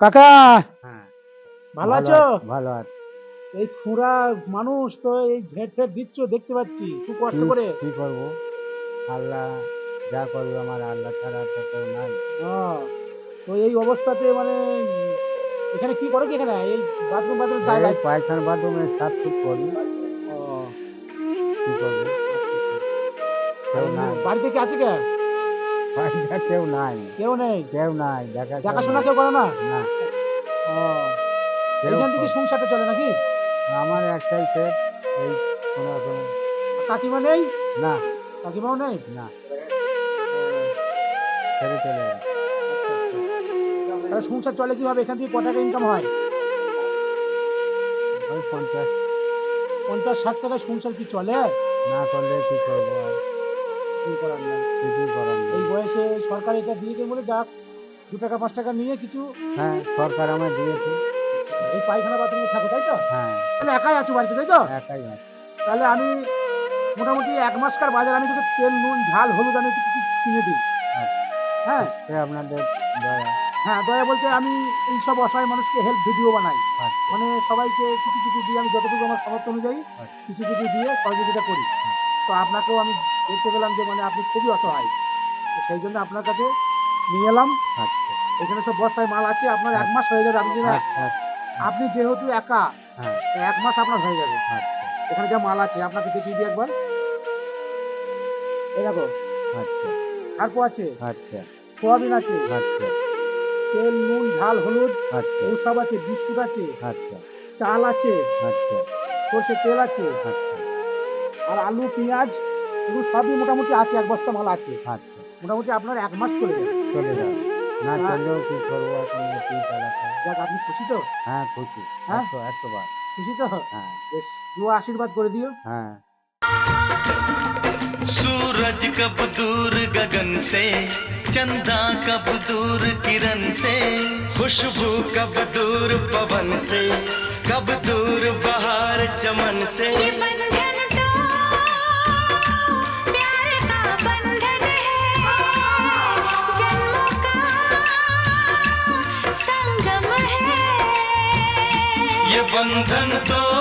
কাকা! হ্যাঁ। ভালো আছো? ভালো আছে। এই ফুরা মানুষ তো এই ভেট ফেট দিচ্ছ দেখতে পাচ্ছি। খুব কষ্ট করে। কি করব? আল্লাহ যা করবে আমার আল্লাহ ছাড়া তো কেউ নাই। তো এই অবস্থাতে মানে এখানে কি করো কি এখানে? এই বাথরুম বাথরুম এই পায়খানা বাথরুমে সাত ফুট করি। কি করব? বাড়িতে কি আছে কে? বাড়িতে কেউ নাই। কেউ নেই? কেউ নাই দেখা দেখাশোনা কেউ করে না? না। ও, থেকে সংসারটা চলে নাকি? আমার একটাই সেট এই কোনো রকম কাকিমা নেই? না। কাকিমাও নেই? না। ছেড়ে চলে। তাহলে সংসার চলে কীভাবে? এখান থেকে ক টাকা ইনকাম হয়? ওই পঞ্চাশ। পঞ্চাশ ষাট টাকায় সংসার কি চলে? না করলে কি করব? কি করার নাই? বয়সে সরকার এটা দিয়েছে বলে যাক দু টাকা পাঁচ টাকা নিয়ে কিছু। হ্যাঁ সরকার আমায় দিয়েছে। এই পায়খানা বাথরুমে থাকো তাই তো? হ্যাঁ। তাহলে একাই আছো বাড়িতে তাই তো? একাই আছে। তাহলে আমি মোটামুটি এক মাসকার বাজার আমি তোকে তেল নুন ঝাল হলুদ আমি কিছু কিনে দিই। আচ্ছা। হ্যাঁ। সে আপনাদের দয়া। হ্যাঁ দয়া বলতে আমি এই সব অসহায় মানুষকে হেল্প ভিডিও বানাই। আচ্ছা। মানে সবাইকে কিছু কিছু দিয়ে আমি যতটুকু আমার সামর্থ্য অনুযায়ী আচ্ছা। কিছু কিছু দিয়ে সহযোগিতা করি। তো আপনাকেও আমি দেখতে পেলাম যে মানে আপনি খুবই অসহায়। সেই জন্য আপনার কাছে নিয়ে এলাম। আচ্ছা। এখানে সব বস্তায় মাল আছে আপনার এক মাস হয়ে যাবে আপনি আচ্ছা আপনি যেহেতু একা হ্যাঁ। এক মাস আপনার হয়ে যাবে। আচ্ছা। এখানে যা মাল আছে আপনাকে দেখিয়ে দিই একবার। দেখো। আচ্ছা। সার্পো আছে। আচ্ছা। সোয়াবিন আছে। আচ্ছা। তেল নুন ঝাল হলুদ। আচ্ছা। ঔষধ আছে বিস্কুট আছে। আচ্ছা। চাল আছে। আচ্ছা। সর্ষে তেল আছে। আচ্ছা। আর আলু পেঁয়াজ এগুলো সবই মোটামুটি আছে এক বস্তা মাল আছে। আচ্ছা। মোটামুটি আপনার এক মাস চলে যাবে চলে যাবে না হ্যাঁ। চললেও কি করবো এখন কি চালাতে হবে? যাক আপনি খুশি তো হ্যাঁ খুশি হ্যাঁ? একশো একশো বার খুশি তো হ্যাঁ বেশ দুয়া আশীর্বাদ করে দিও হ্যাঁ सूरज कब दूर गगन से चंदा कब दूर किरण से खुशबू कब दूर पवन से कब दूर बहार चमन से ये बंधन तो